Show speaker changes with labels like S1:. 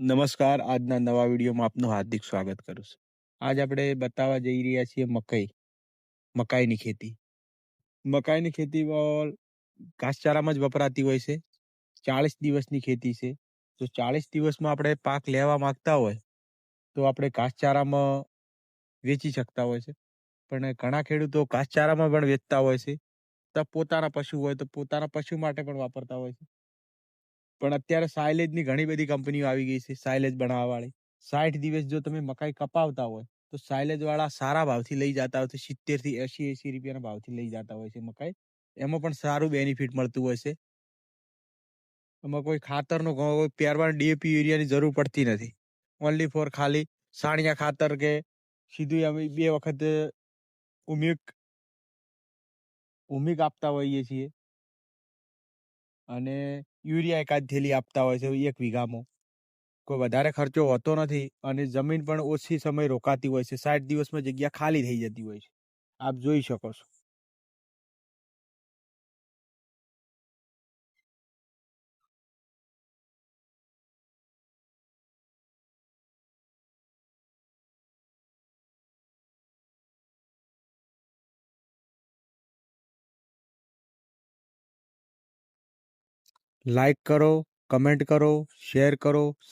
S1: નમસ્કાર, આજના નવા વિડીયોમાં આપનું હાર્દિક સ્વાગત કરું છું. આજ આપણે બતાવવા જઈ રહ્યા છીએ મકાઈ, મકાઈની ખેતી. મકાઈની ખેતી ઘાસચારામાં જ વપરાતી હોય છે. ચાળીસ દિવસની ખેતી છે. જો ચાળીસ દિવસમાં આપણે પાક લેવા માંગતા હોય, તો આપણે ઘાસચારામાં વેચી શકતા હોય છે. પણ ઘણા ખેડૂતો ઘાસચારામાં પણ વેચતા હોય છે. તો પોતાના પશુ હોય તો પોતાના પશુ માટે પણ વાપરતા હોય છે. પણ અત્યારે સાયલેજની ઘણી બધી કંપનીઓ આવી ગઈ છે સાયલેજ બનાવવા વાળી સાઠ દિવસ જો તમે મકાઈ કપાવતા હોય, તો સાયલેજ વાળા સારા ભાવથી લઈ જતા હોય છે. સિત્તેરથી એસી એસી રૂપિયાના ભાવથી લઈ જતા હોય છે મકાઈ. એમાં પણ સારું બેનિફિટ મળતું હોય છે. એમાં કોઈ ખાતરનો કોઈ પહેરવાન ડીએપી યુરિયાની જરૂર પડતી નથી. ઓનલી ફોર ખાલી સાણિયા ખાતર કે સીધું અમે બે વખત ઉમિક ઉમિક આપતા હોઈએ છીએ. અને યુરિયા એકાદ થેલી આપતા હોય છે એક વીઘામાં. કોઈ વધારે ખર્ચો હોતો નથી અને જમીન પણ ઓછી સમય રોકાતી હોય છે. સાઠ દિવસમાં જગ્યા ખાલી થઈ જતી હોય છે. આપ જોઈ શકો છો. લાઈક કરો કમેન્ટ કરો શેર કરો.